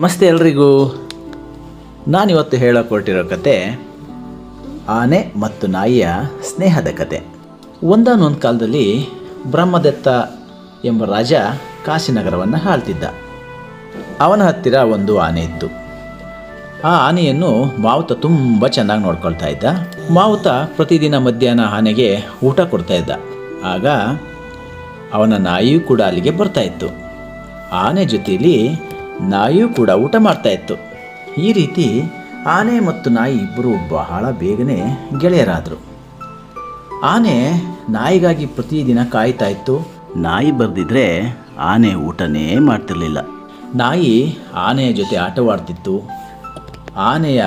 ನಮಸ್ತೆ ಎಲ್ರಿಗೂ. ನಾನಿವತ್ತು ಹೇಳಕೊಟ್ಟಿರೋ ಕತೆ, ಆನೆ ಮತ್ತು ನಾಯಿಯ ಸ್ನೇಹದ ಕತೆ. ಒಂದಾನೊಂದು ಕಾಲದಲ್ಲಿ ಬ್ರಹ್ಮದತ್ತ ಎಂಬ ರಾಜ ಕಾಶಿನಗರವನ್ನು ಆಳ್ತಿದ್ದ. ಅವನ ಹತ್ತಿರ ಒಂದು ಆನೆ ಇತ್ತು. ಆ ಆನೆಯನ್ನು ಮಾವುತ ತುಂಬ ಚೆನ್ನಾಗಿ ನೋಡ್ಕೊಳ್ತಾ ಇದ್ದ. ಮಾವುತ ಪ್ರತಿದಿನ ಮಧ್ಯಾಹ್ನ ಆನೆಗೆ ಊಟ ಕೊಡ್ತಾ ಇದ್ದ. ಆಗ ಅವನ ನಾಯಿಯೂ ಕೂಡ ಅಲ್ಲಿಗೆ ಬರ್ತಾ ಇತ್ತು. ಆನೆ ಜೊತೆಯಲ್ಲಿ ನಾಯಿಯೂ ಕೂಡ ಊಟ ಮಾಡ್ತಾ ಇತ್ತು. ಈ ರೀತಿ ಆನೆ ಮತ್ತು ನಾಯಿ ಇಬ್ಬರು ಬಹಳ ಬೇಗನೆ ಗೆಳೆಯರಾದರು. ಆನೆ ನಾಯಿಗಾಗಿ ಪ್ರತಿದಿನ ಕಾಯ್ತಾ ಇತ್ತು. ನಾಯಿ ಬರೆದಿದ್ರೆ ಆನೆ ಊಟನೇ ಮಾಡ್ತಿರ್ಲಿಲ್ಲ. ನಾಯಿ ಆನೆಯ ಜೊತೆ ಆಟವಾಡ್ತಿತ್ತು. ಆನೆಯ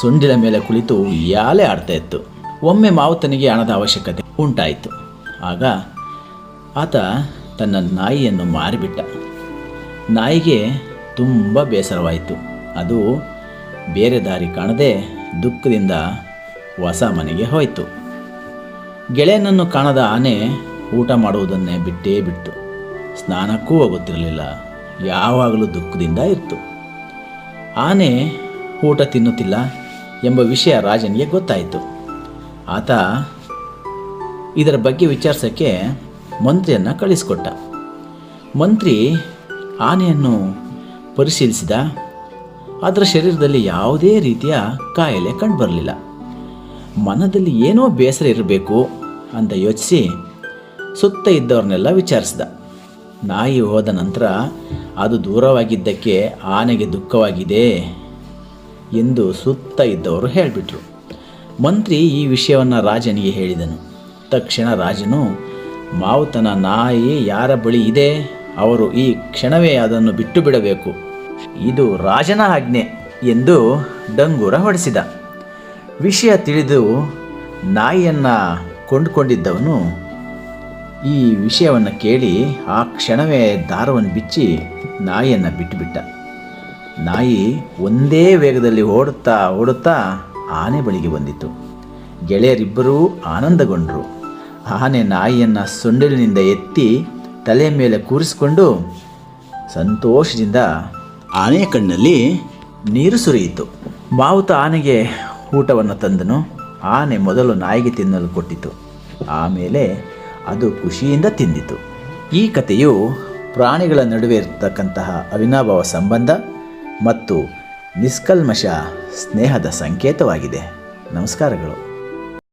ಸೊಂಡಿಲ ಮೇಲೆ ಕುಳಿತು ಯಾಲೆ ಆಡ್ತಾ ಇತ್ತು. ಒಮ್ಮೆ ಮಾವುತನಿಗೆ ಹಣದ ಅವಶ್ಯಕತೆ ಉಂಟಾಯಿತು. ಆಗ ಆತ ತನ್ನ ನಾಯಿಯನ್ನು ಮಾರಿಬಿಟ್ಟ. ನಾಯಿಗೆ ತುಂಬ ಬೇಸರವಾಯಿತು. ಅದು ಬೇರೆ ದಾರಿ ಕಾಣದೆ ದುಃಖದಿಂದ ಹೊಸ ಮನೆಗೆ ಹೋಯಿತು. ಗೆಳೆಯನನ್ನು ಕಾಣದ ಆನೆ ಊಟ ಮಾಡುವುದನ್ನೇ ಬಿಟ್ಟೇ ಬಿಟ್ಟು ಸ್ನಾನಕ್ಕೂ ಹೋಗುತ್ತಿರಲಿಲ್ಲ. ಯಾವಾಗಲೂ ದುಃಖದಿಂದ ಇತ್ತು ಆನೆ ಊಟ ತಿನ್ನುತ್ತಿಲ್ಲ ಎಂಬ ವಿಷಯ ರಾಜನಿಗೆ ಗೊತ್ತಾಯಿತು. ಆತ ಇದರ ಬಗ್ಗೆ ವಿಚಾರಿಸೋಕ್ಕೆ ಮಂತ್ರಿಯನ್ನು ಕಳಿಸಿಕೊಟ್ಟ. ಮಂತ್ರಿ ಆನೆಯನ್ನು ಪರಿಶೀಲಿಸಿದ ಅದರ ಶರೀರದಲ್ಲಿ ಯಾವುದೇ ರೀತಿಯ ಕಾಯಿಲೆ ಕಂಡುಬರಲಿಲ್ಲ ಮನದಲ್ಲಿ ಏನೋ ಬೇಸರ ಇರಬೇಕು ಅಂತ ಯೋಚಿಸಿ ಸುತ್ತ ಇದ್ದವ್ರನ್ನೆಲ್ಲ ವಿಚಾರಿಸಿದ. ನಾಯಿ ಹೋದ ನಂತರ, ಅದು ದೂರವಾಗಿದ್ದಕ್ಕೆ ಆನೆಗೆ ದುಃಖವಾಗಿದೆ ಎಂದು ಸುತ್ತ ಇದ್ದವರು ಹೇಳಿಬಿಟ್ರು. ಮಂತ್ರಿ ಈ ವಿಷಯವನ್ನು ರಾಜನಿಗೆ ಹೇಳಿದನು. ತಕ್ಷಣ ರಾಜನು, ಮಾವುತನ ನಾಯಿ ಯಾರ ಬಳಿ ಇದೆ? ಅವರು ಈ ಕ್ಷಣವೇ ಅದನ್ನು ಬಿಟ್ಟು ಬಿಡಬೇಕು ಇದು ರಾಜನ ಆಜ್ಞೆ ಎಂದು ಡಂಗೂರ ಹೊಡೆಸಿದ. ವಿಷಯ ತಿಳಿದು ನಾಯಿಯನ್ನು ಕೊಂಡುಕೊಂಡಿದ್ದವನು ಈ ವಿಷಯವನ್ನು ಕೇಳಿ ಆ ಕ್ಷಣವೇ ದಾರವನ್ನು ಬಿಚ್ಚಿ ನಾಯಿಯನ್ನು ಬಿಟ್ಟುಬಿಟ್ಟ. ನಾಯಿ ಒಂದೇ ವೇಗದಲ್ಲಿ ಓಡುತ್ತಾ ಓಡುತ್ತಾ ಆನೆ ಬಳಿಗೆ ಬಂದಿತು ಗೆಳೆಯರಿಬ್ಬರೂ ಆನಂದಗೊಂಡರು. ಆನೆ ನಾಯಿಯನ್ನು ಸೊಂಡಿಲಿನಿಂದ ಎತ್ತಿ ತಲೆಯ ಮೇಲೆ ಕೂರಿಸಿಕೊಂಡು ಸಂತೋಷದಿಂದ ಆನೆ ಕಣ್ಣಲ್ಲಿ ನೀರು ಸುರಿಯಿತು. ಮಾವುತ ಆನೆಗೆ ಊಟವನ್ನು ತಂದನು. ಆನೆ ಮೊದಲು ನಾಯಿಗೆ ತಿನ್ನಲು ಕೊಟ್ಟಿತು. ಆಮೇಲೆ ಅದು ಖುಷಿಯಿಂದ ತಿಂದಿತು. ಈ ಕಥೆಯು ಪ್ರಾಣಿಗಳ ನಡುವೆ ಇರತಕ್ಕಂತಹ ಅವಿನಾಭಾವ ಸಂಬಂಧ ಮತ್ತು ನಿಷ್ಕಲ್ಮಶ ಸ್ನೇಹದ ಸಂಕೇತವಾಗಿದೆ. ನಮಸ್ಕಾರಗಳು.